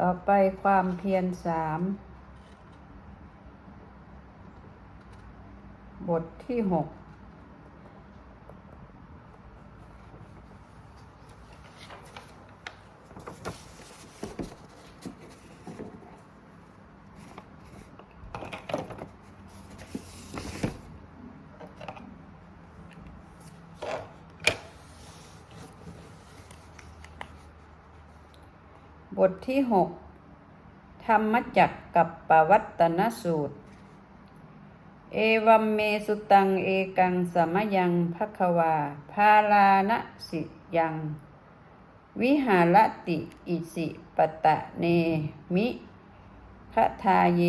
ต่อไปความเพียรสามบทที่หกบ ที่หกธรรมจักกับปวัตตนสูตร เอวัมเมสุตังเอกังสมยังภควา พาลานะสิยัง วิหารติอิสิปตะเนมิพระทาเย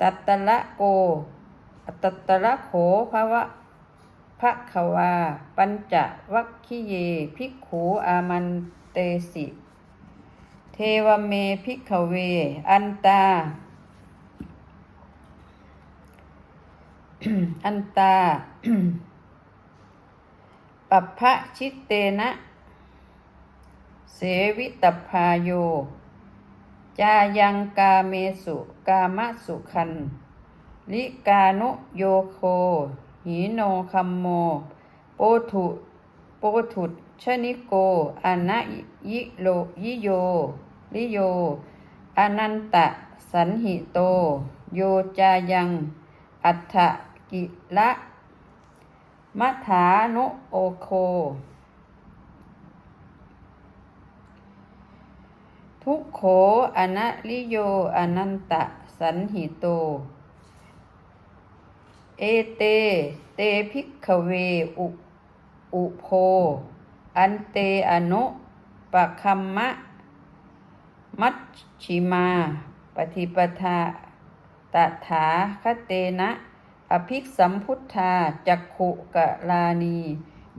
ตัตตะละโก ตัตตะละโขภวะภะควา ปัญจวัคคิเย ภิกขูอามันเตสิ เทวเมพิกเว อันตา อันตา ปัพะชิตเตนะ เสวิตพาโย จายังกาเมสุกามะสุขัน ลิกานุโยโค หีโนคัมโม โปถุ โปถุ ชนิโกอนะยิโลยิโยลิโย อนันตะ สันหิโต โยจายัง อัฏฐกิละมัฐานุโอโค ทุกโขอนะลิโย อนันตะ สันหิโต เอเต เตภิกเวอุอุโพ อันเตอนุปะคัมมะ มัชชิมา ปฏิปทาตถาคเตนะ อภิกสัมพุทธา จักขุกะลานี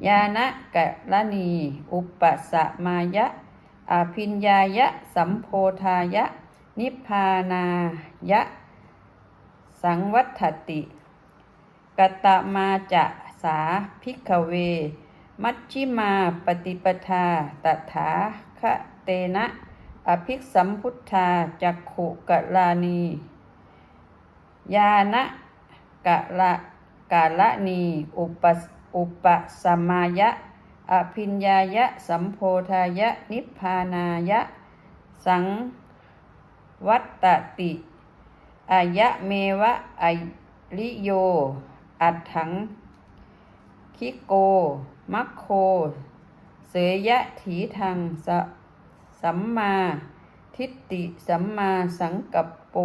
ยานะกะลานี อุปสมายะอาพิญญายะ สัมโพธายะ นิพพานายะ สังวัฏติ กตมาจะสาภิกขเว มัชชิมาปฏิปทาตถาคะเตนะ อภิกสัมพุทธาจักขุกะลานียานะกะละกาละนี อุปสอุปสมายะ อภิญญายะ สัมโพธายะ นิพพานายะ สังวัตติอายะเมวะอลิโย อัตถังคิโก มัคโค เสยะถีทังสสัมมา ทิฏฐิสัมมาสังกัปโป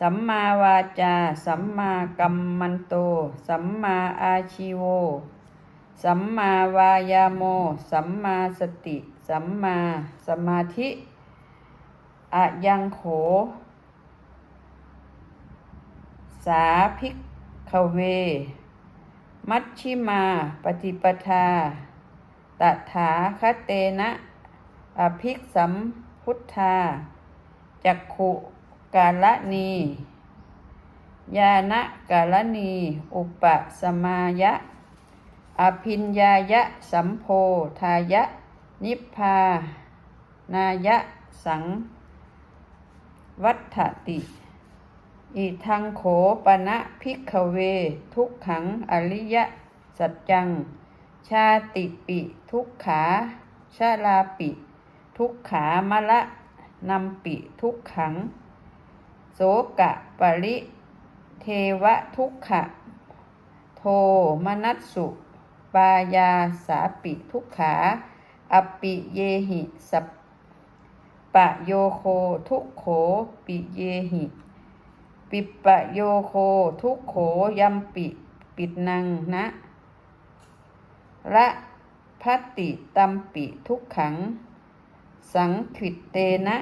สัมมาวาจา สัมมากัมมันโต สัมมาอาชีโว สัมมาวายาโม สัมมาสติ สัมมาสมาธิอะยังโข สาภิกขเว มัชชิมาปฏิปทาตถาคเตนะอภิกสัมพุทธา จักขุกาลนียานะกาลนี อุปสมายะ อภิญญายะสัมโพธายะ นิพพานายะสัง วัฏติ อิทังโขปณะพิกเว ทุกขังอริยสัจจัง ชาติปิทุกขาชาลาปิ ทุกขามะละนำปิทุกขัง โสกะปริเทวะทุกขะ โทมนัสสุปายาสาปิทุกขาอปปิเยหิสัปปะโยโคทุกโขปิเยหิ ปิปะโยโค ทุกโขยัมปิปิดนังนะละพัตติตัมปิทุกขัง สังขิตเตนะ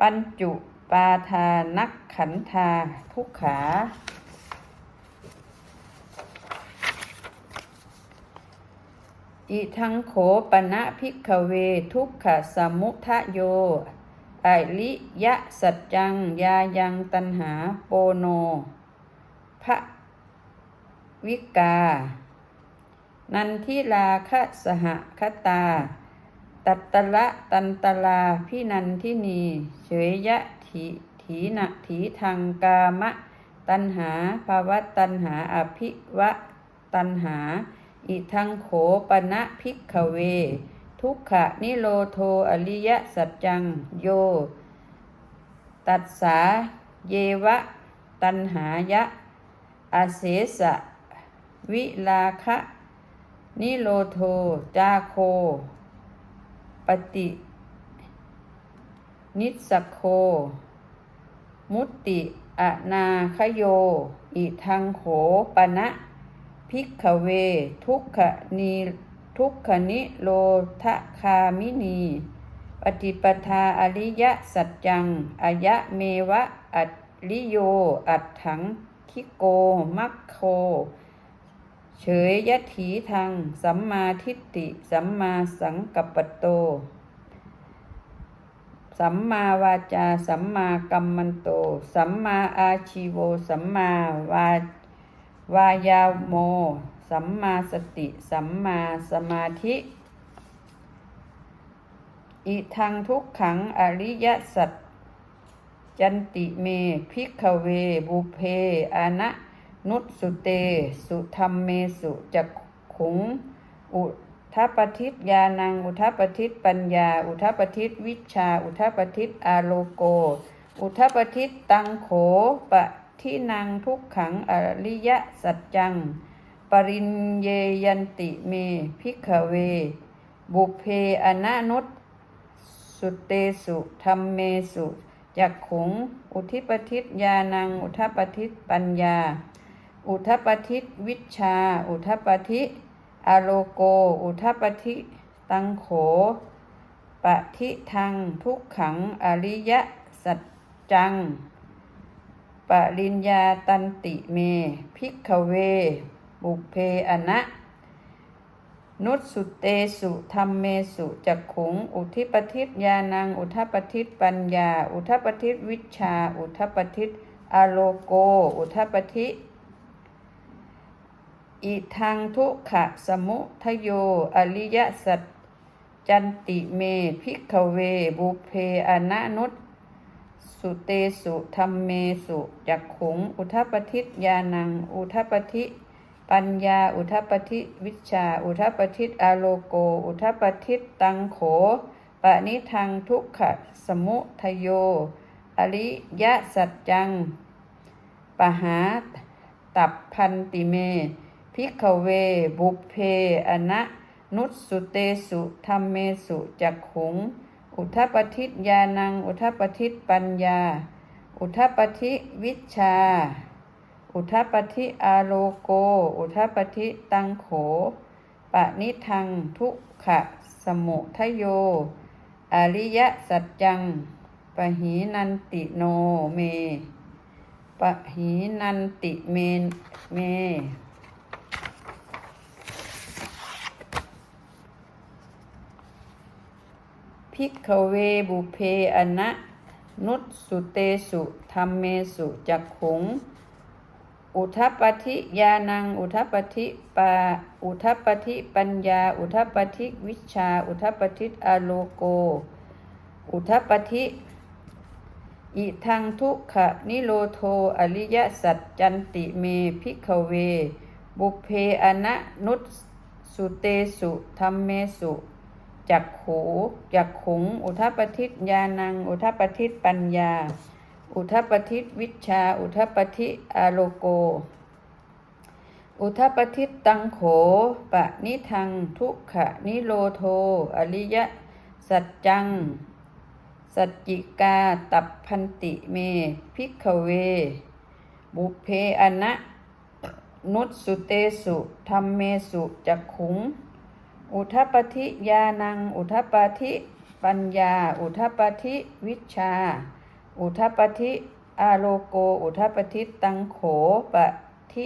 ปัญจุปาทานักขันธาทุกขา อิทังโขปณะพิกเวทุกขสมุทะโย อลิยะสัจจัง ยายังตันหาโปโนพระวิกา นันทิลาคะสหคตา ตัตตละตันตลาพินันทินี เฉยยะถีถีนะถีทางกามะ ตันหาภาวะตันหาอภิวะตันหา อิทังโขปนะพิกเว ทุกขะนิโรโทอริยสัจจังโย ตัสสาเยวะ ตันหายะ อาเสสะ วิลาคะ นิโรโท จาโค ปฏิ นิสโค มุตติอนาคโย อิทังโขปณะ พิกขเว ทุกขนี ทุกขนิโรทะคามินี ปฏิปทาอริยสัจจังอายะเมวะอัตริโย อัตถัง คิโก มัคโค เฉยยะถีทางสัมมาทิฏฐิ สัมมาสังกัปปโต สัมมาวาจา สัมมากัมมันโต สัมมาอาชีโว สัมมาวาวายาโมสัมมาสติ สัมมาสมาธิ อิทังทุกขังอริยสัจจันติเมพิกเว บุเพอานะนุสุเต สุธรรมเมสุจักขุง อุทัปทิตยานัง อุทัปทิตปัญญา อุทัปทิตวิชา อุทัปทิตอาโลโก อุทัปปทิตตังโขปะทินังทุกขังอริยสัจจัง ปริญเยยันติเมพิกเว บุเพอนานุตสุเตสุธรรมเมสุจักขุง อุทิปทิตยานัง อุทัปปทิตปัญญา อุทัปปทิตวิชา อุทัปปทิอโลโก อุทัปปทิตังโขปะทิทัง ทุกขัง อริยสัจจัง ปริญญาตันติเม พิกขเว บุเพอนะนุสุเตสุธรรมเมสุจักขุง อุทิปทิตยานัง อุทัปปทิตปัญญา อุทัปปทิตวิชา อุทัปปทิตอโลโก อุทัปปทิอิทังทุขะสมุทโย อริยสัจจันติเมพิกเว บุเพอนะนุสุเตสุธรรมเมสุจักขุง อุทัปปทิตยานัง อุทัปปทิ ปัญญาอุทัปปทิวิชา อุทัปปทิอาโลโก อุทัปปทิตตังโขปะนิทังทุกขะสมุทโย อริยสัจจัง ปหาตับพันติเม พิกเว บุเพอนะนุสุเตสุธรรมเมสุจักขุง อุทัปปทิตยานัง อุทัปปทิปัญญา อุทัปปทิวิชา อุทัปปทิอาโลโก อุทัปปทิตังโข ปะนิทังทุกขะสมุทโย อริยสัจจัง ปหีนันติโนเม ปหีนันติเมเม พิกเวบุเพอนะ นุสุเตสุธรรมเมสุจักขุง อุทัปปทิยานัง อุทัปปทิปาอุทัปปทิปัญญา อุทัปปทิวิชา อุทัปปทิอโลโก อุทัปปทิอิทังทุกขะนิโรโทอริยสัจจันติเมพิกขเว บุเพอนะนุตสุเตสุธรรมเมสุจักขูจักขุงอุทัปปทิตยานัง อุทัปปทิปัญญา อุทัปปทิตวิชา อุทัปปทิอาโลโก อุทัปปทิตตังโขปะนิทังทุกขะนิโรโท อริยสัจจัง สัจจิกาตับพันติเมพิกเว บุเพอนะนุตสุเตสุธรรมเมสุจักขุง อุทัปปทิยานัง อุทัปปทิปัญญา อุทัปปทิวิชา อุทัปปทิอาโลโก อุทัปปทิตังโขปะทิ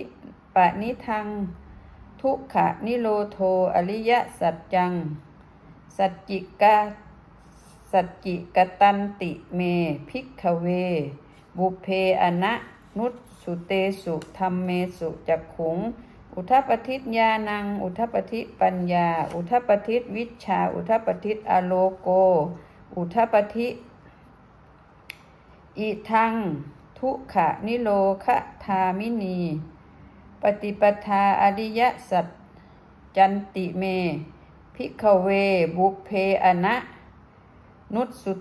ปะนิทัง ทุกขะนิโรโทอริยสัจจัง สัจจิกาสัจจิกตันติเมพิกขเว บุเพอนะนุสุเตสุธรรมเมสุจักขุง อุทปทิตญาณัง อุทปทิปัญญา อุทปทิวิชา อุทปทิอโลโก อุทปทิ อิทัง ทุขะนิโรคะทามินี ปฏิปทาอริยสัจจันติเม พิกเวบุเพอนะนุสุ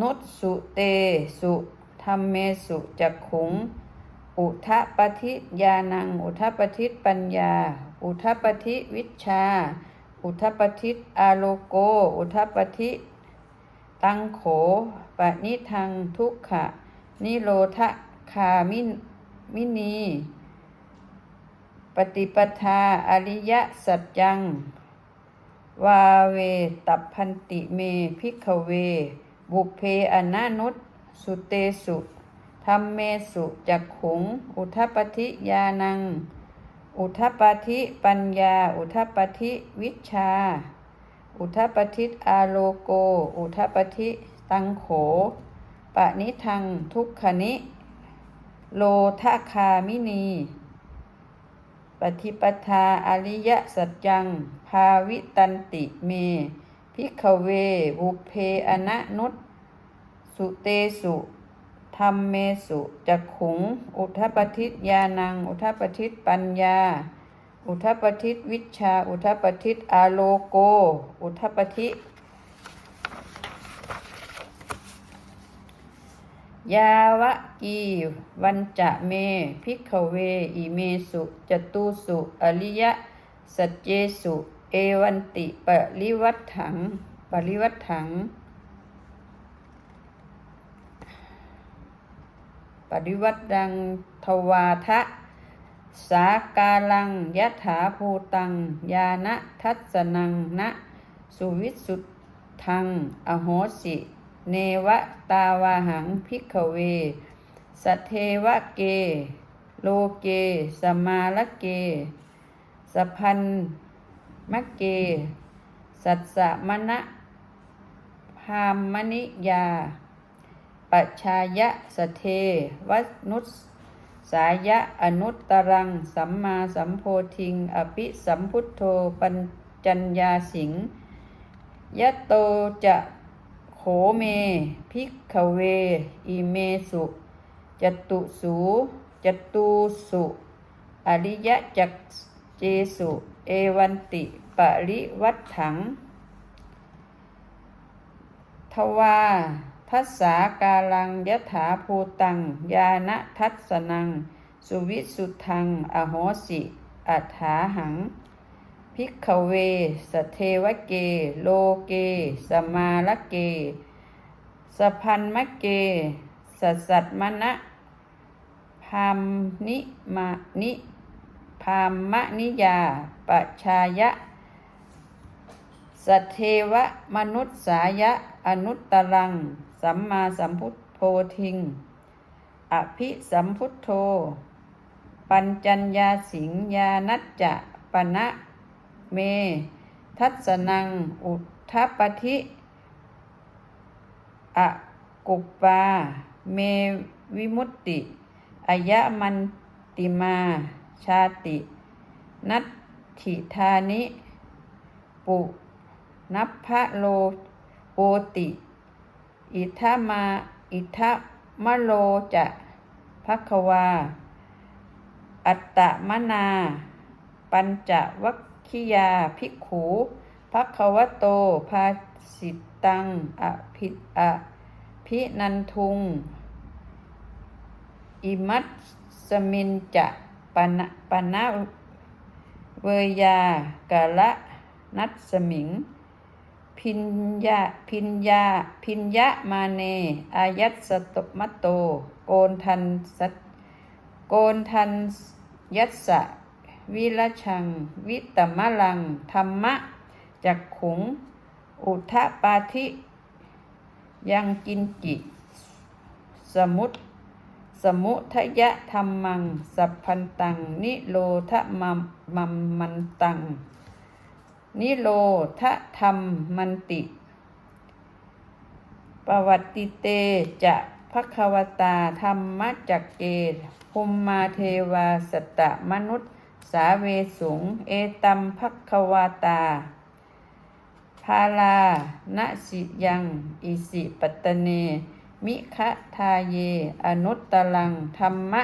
นุสุเตสุธรรมเมสุจักขุง อุทะปทิญาณัง อุทะปทิปัญญา อุทะปทิวิชชาอุทะปทิอาโลโก อุทะปทิ ตังโขปนิทังทุกขะ นิโรธคามิมินี ปฏิปทาอริยสัจจัง วาเวตัพพันติเมพิกเว บุพเพอนานุตสุเตสุธรรมเมสุจักขุง อุทปฏิยานัง อุทปฏิปัญญา อุทปฏิวิชา อุทปฏิอาโลโก อุทปฏิตังโข ปะนิทังทุกขนิโลทะคามินี ปฏิปทาอริยสัจจัง ภาวิตันติเม พิกเวบุเพอนะนุตสุเตสุธรรมเมสุจักขุง อุทปทิตยานัง อุทปทิตปัญญา อุทปทิตวิชา อุทปทิตอาโลโก อุทปทิยาวะกีวันจะเมพิกขเวอิเมสุจตุสุอริยะสัจเจสุ เอวันติปริวัตถังปริวัตถังปริวัตดังทวาทะ สากาลังยะถาภูตัง ยานะทัสนังนะสุวิสุทธัง อโหสิ เนวะตาวาหังพิกเว สเทวะเก โลเก สมาลเก สพันมะเก สัสสะมณะพามมณิยา ปัชายะสเทวนุส สายะอนุตตรัง สัมมาสัมโพธิง อภิสัมพุทโธปัญจัญญาสิงยะโตจะโขเม พิกขเว อิเมสุจตุสูจตุสุ อริยะจักเจสุ เอวันติปริวัตถัง ทวา ทัสสากาลังยถาภูตัง ยานะทัสนัง สุวิสุทัง อโหสิอัฏฐาหัง พิกขเว สเทวเก โลเก สมาลเก สพันมะเกสัสสัตมณะพามนิมานิพามมนิยา ปชายะสเทวมนุษสายะ อนุตตรัง สัมมาสัมพุทโพธิง อภิสัมพุทโธ ปัญจัญญาสิงญานัจจะปณะเม ทัสนัง อุทธปทิอะกุปปา เมวิมุตติอายะมันติมา ชาติ นัตถิธานิ ปุนัพพะโลโปติ อิทมา อิทามะโลจะพักวา อัตตมนา ปัญจวัคคิยาภิกขูพักวโต ภาสิตัง อภิอภินันทุง อิมัตสมินจะปนะปนะเวยากะละนัตสมิง พิญญาพิญญาพิญญะมาเน อายัตสตมัตโต โกนทันสัตโกนทันยัสสะวิรชัง วิตมะลัง ธรรมะ จักขุง อุทะปาธิ ยังกินจิ สมุตสมุทยะธรรมัง สัพพันตัง นิโรธมัมมัมมันตัง นิโรธธรรมมันติ ปวัตติเตจะภควตาธรรมจักเกภุมมาเทวาสตะมนุษย์สาเวสุง เอตัมภักควตาพาลานสิยังอิสิปตเน มิคะทาเย อนุตตลังธรรมะ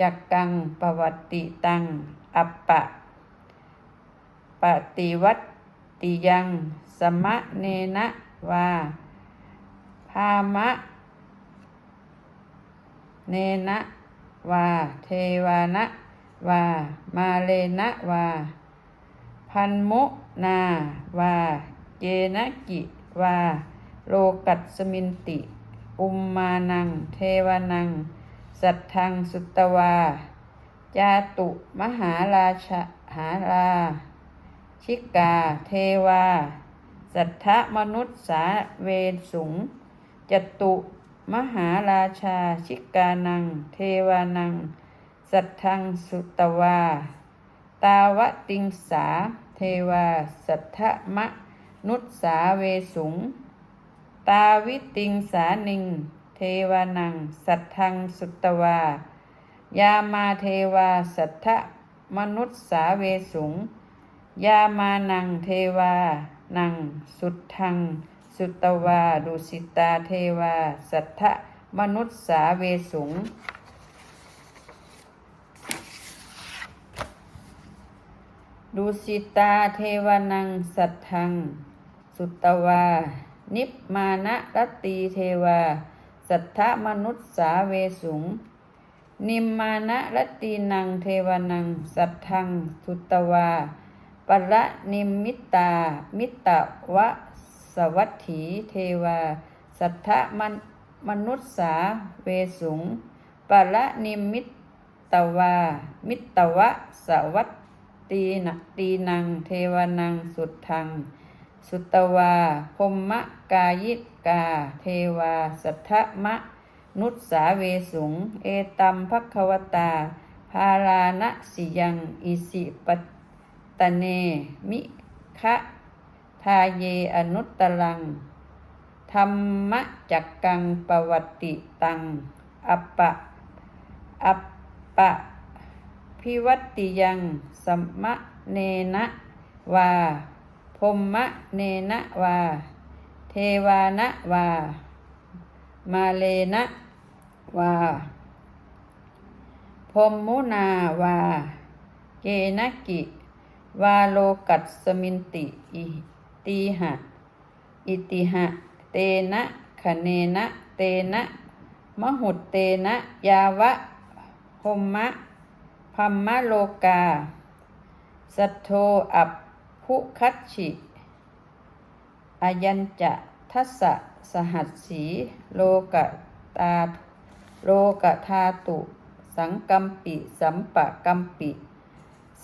จักกังปวัตติตัง อัปปะ ปฏิวัติยัง สมะเนนะวาพามะ เนนะวา เทวานะวา มาเลนะวา พันมุนาวา เจนะกิวา โลกัสสมินติ อุมมานัง เทวานัง สัทธังสุตตวา จาตุมหาราชหารา ชิกา เทวา สัทธมนุษย์สาเวสุงจตุ มหาราชา ชิกานัง เทวานัง สัทธังสุตวา ตาวติงสา เทวา สัทธมะนุสสาเวสุง ตาวิติงสานิง เทวานัง สัทธังสุตตวา ยามาเทวา สัทธมนุษสาเวสุง ยามานังเทวา นัง สุทัง สุตตวาดุสิตาเทวา สัทธมนุษสาเวสุง ดุสิตาเทวานัง สัทธัง สุตตวา นิพมานะรตีเทวา สัทธมนุษสาเวสุงนิมมานะรตีนังเทวานัง สัทธัง สุตวา ปละนิมมิตา มิตวะสวัตถีเทวา สัทธมนมนุษสาเวสุงปละนิมมิตวา มิตวะสวัตตีนักตีนัง เทวานังสุดทัง สุตวาพมมะกายิกา เทวา สัทธมะ นุสสาเวสุง เอตัมภักควตาพาลานะสิยัง อิสิป ตเน มิคะทาเยอนุตตลัง ธรรมจักกังปวัติตัง อัปปะ อัปปะ พิวัติยังสัมมะเนนะวาพมมะเนนะวา เทวานะวา มาเลนะวาพมมุนาวา เกนะกิ วาโลกัสสมินติอิติหะ อิติหะ เตนะคะเนนะเตนะมหุตเตนะยาวะพมมะพัมมะโลกา สัทโธอัปพุคัตฉิอายัญจะทัสสะสหัสสีโลกตาโลกธาตุ สังกัมปิ สัมปะกัมปิ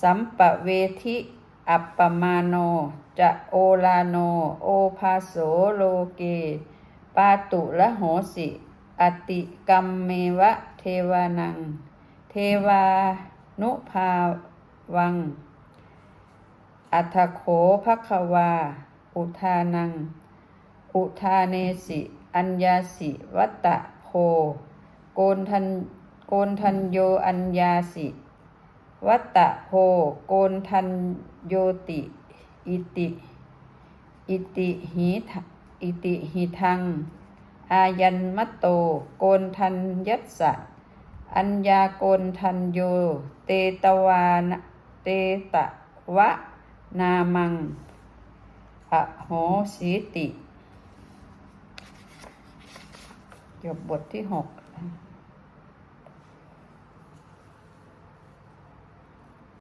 สัมปเวทิอัปปมาโน จะโอลาโน โอภาโสโลเก ปาตุละโหสิ อติกัมเมวะเทวานัง เทวานุภาวัง อัทโขภควา อุทานัง อุทาเนสิ อัญญาสิวัตตะโพโกนทันโกนทันโยอัญญาสิ วัตตะโพโกนทันโยติ อิติ อิติหิทอิติหิทัง อายันมะโต โกนทันยัสสะ อัญญาโกนทันโย เตตวานะเตตะวะ นามังอโหสีติ จบบทที่หก